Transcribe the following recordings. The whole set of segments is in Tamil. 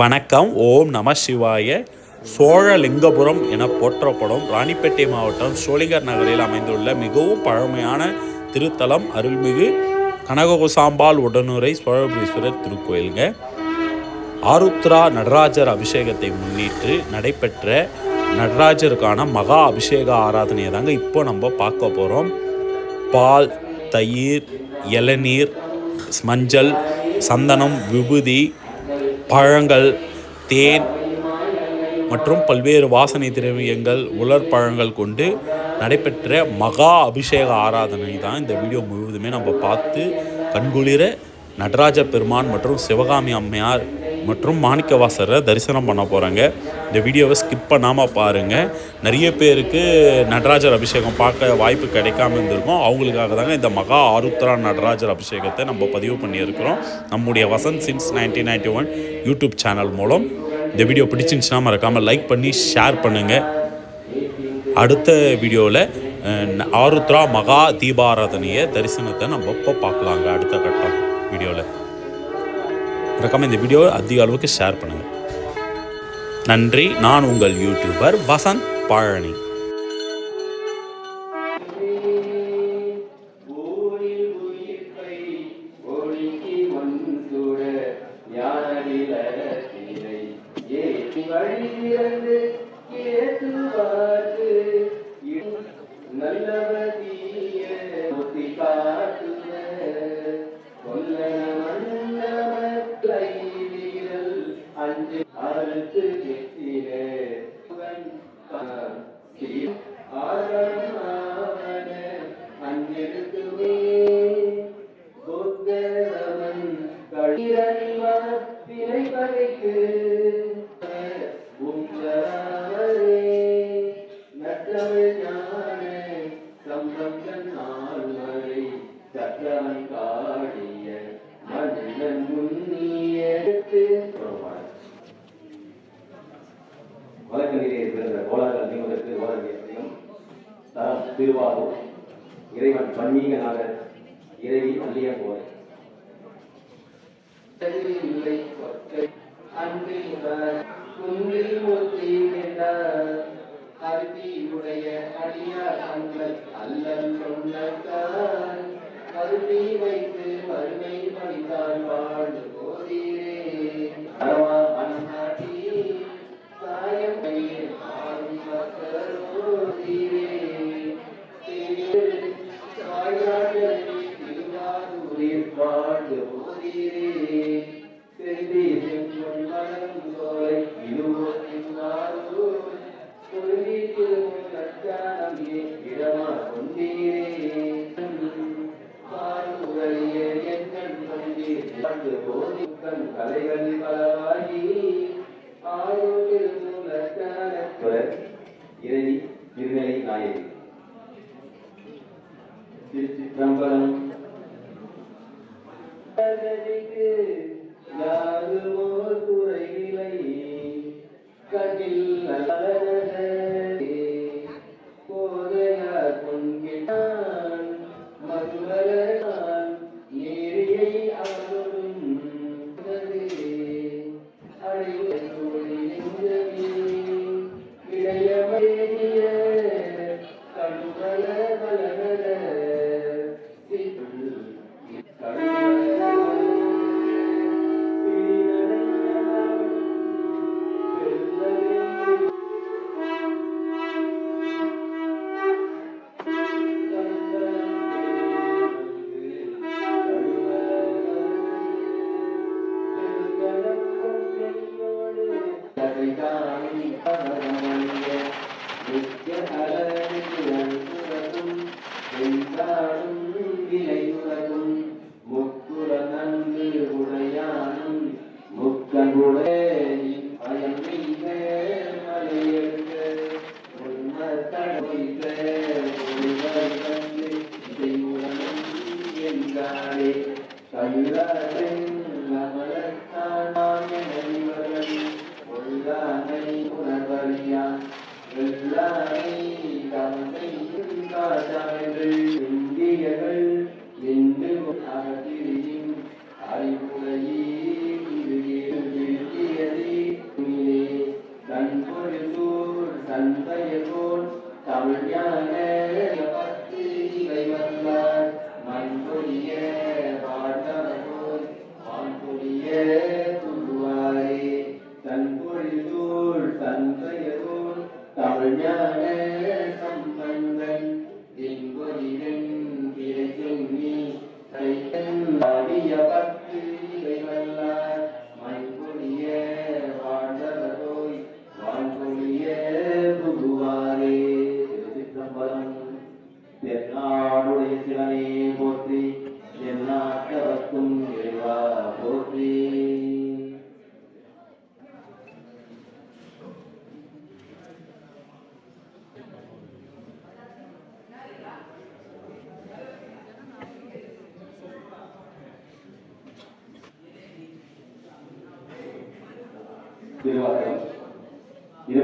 வணக்கம் ஓம் நம சிவாய. சோழலிங்கபுரம் என போற்றப்படும் ராணிப்பேட்டை மாவட்டம் சோழிங்கர் நகரில் அமைந்துள்ள மிகவும் பழமையான திருத்தலம் அருள்மிகு கனககுசாம்பால் உடனுரை சோழபுரீஸ்வரர் திருக்கோயிலுங்க. ஆருத்ரா நடராஜர் அபிஷேகத்தை முன்னிட்டு நடைபெற்ற நடராஜருக்கான மகா அபிஷேக ஆராதனையை தாங்க இப்போ நம்ம பார்க்க போகிறோம் பால் தயிர் இளநீர் மஞ்சள் சந்தனம் விபூதி பழங்கள் தேன் மற்றும் பல்வேறு வாசனை திரவியங்கள் உலர் பழங்கள் கொண்டு நடைபெற்ற மகா அபிஷேக ஆராதனை தான் இந்த வீடியோ முழுவதுமே நம்ம பார்த்து கண்குளிர நடராஜ பெருமான் மற்றும் சிவகாமி அம்மையார் மற்றும் மாணிக்கவாசரை தரிசனம் பண்ண போகிறாங்க இந்த வீடியோவை ஸ்கிப் பண்ணாமல் பாருங்கள் நிறைய பேருக்கு நடராஜர் அபிஷேகம் பார்க்க வாய்ப்பு கிடைக்காம இருந்திருக்கும். அவங்களுக்காக தாங்க இந்த மகா ஆருத்ரா நடராஜர் அபிஷேகத்தை நம்ம பதிவு பண்ணியிருக்கிறோம். நம்முடைய Vasanth since nineteen ninety one YouTube channel மூலம். இந்த வீடியோ பிடிச்சிருந்துச்சுன்னா மறக்காமல் லைக் பண்ணி ஷேர் பண்ணுங்கள் அடுத்த வீடியோவில் ஆருத்ரா மகா தீபாராதனையை தரிசனத்தை நம்ம இப்போ பார்க்கலாங்க. அடுத்த கட்டம் வீடியோவில் மறக்காமல் இந்த வீடியோவை அதிக அளவுக்கு ஷேர் பண்ணுங்கள் நன்றி. நான் உங்கள் யூடியூபர் வசந்த் பழனி. அறுத்து கெட்டின ஆரணாவன வழக்கறிஞரே பிறந்த கோலாகல் நீங்குவதற்கு தரம் திருவாரூர் இறைவன் பன்மீகநாதர் இறைவி அல்லிய போரை இல்லை ஒற்றை அன்பில் குன்றில் மூர்த்தி நின்றார். அருதி அடியார் அங்கள் அல்லல் கருதி வைத்து மறுமை படித்தால் வாழ்ந்து கதிக்கு யாருமோ துறையிலை கண்ணில் إلى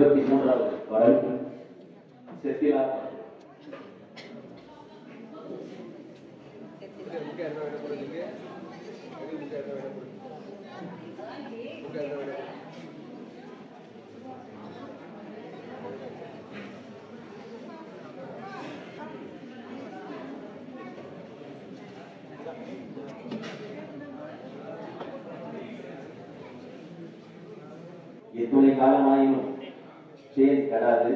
Para. Se fiel ये तो निकाला ना வராது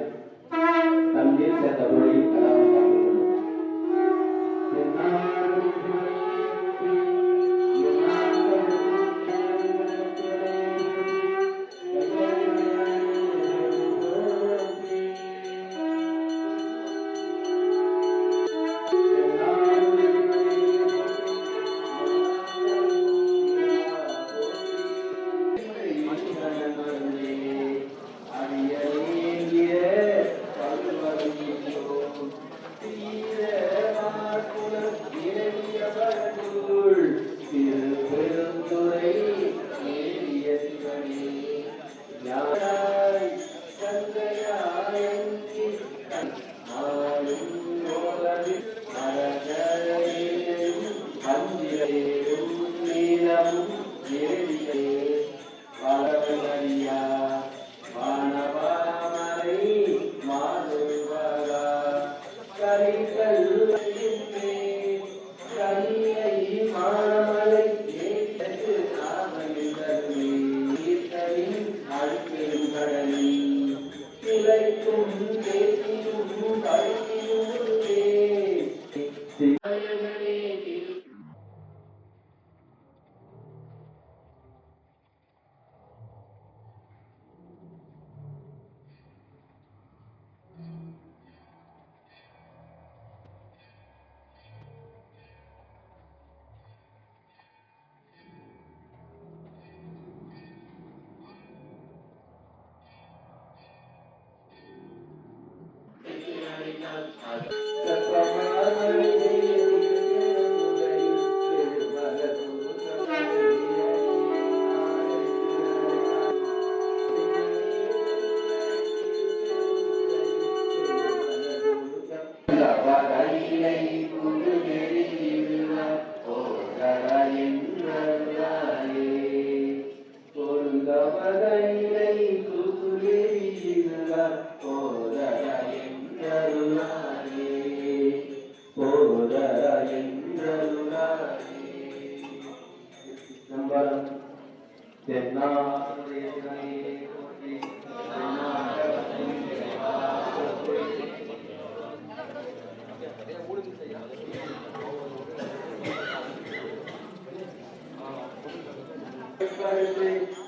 everybody.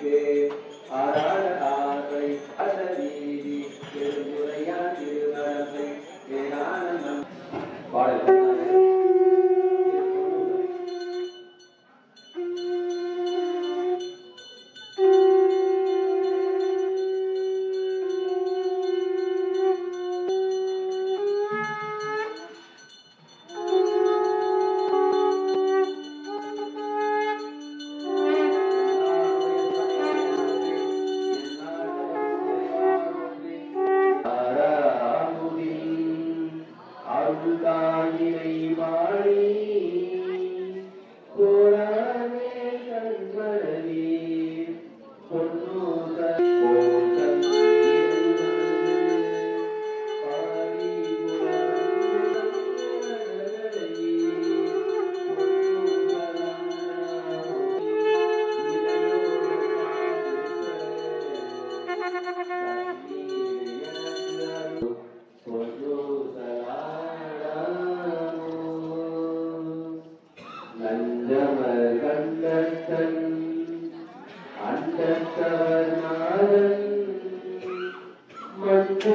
Shri Arada. அண்டத்தவர் Nathan Manju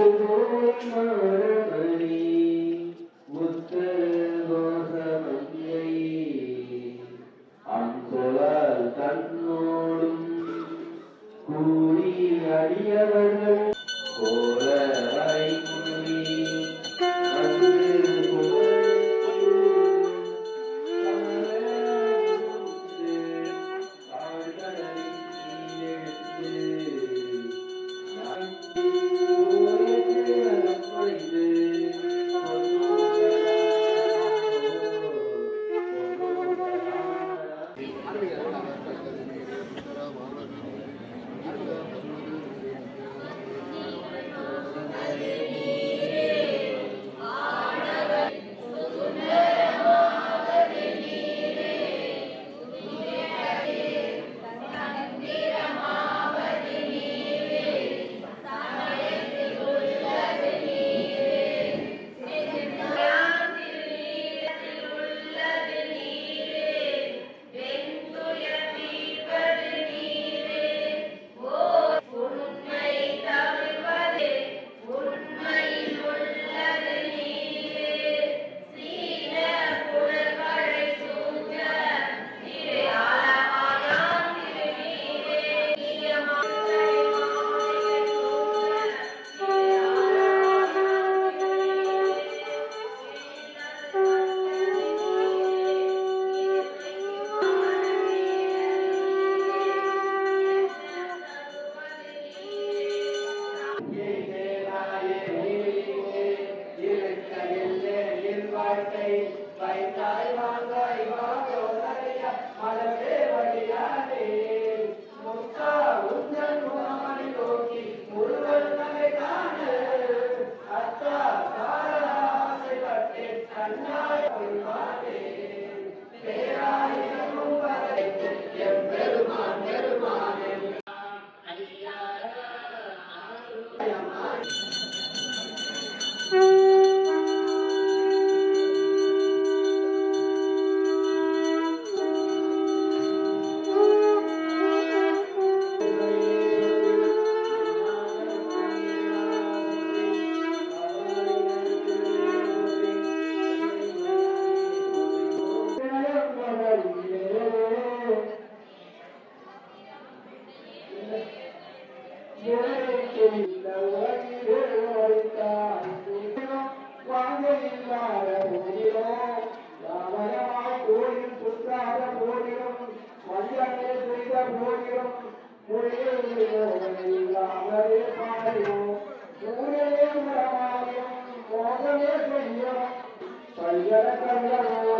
Thank you.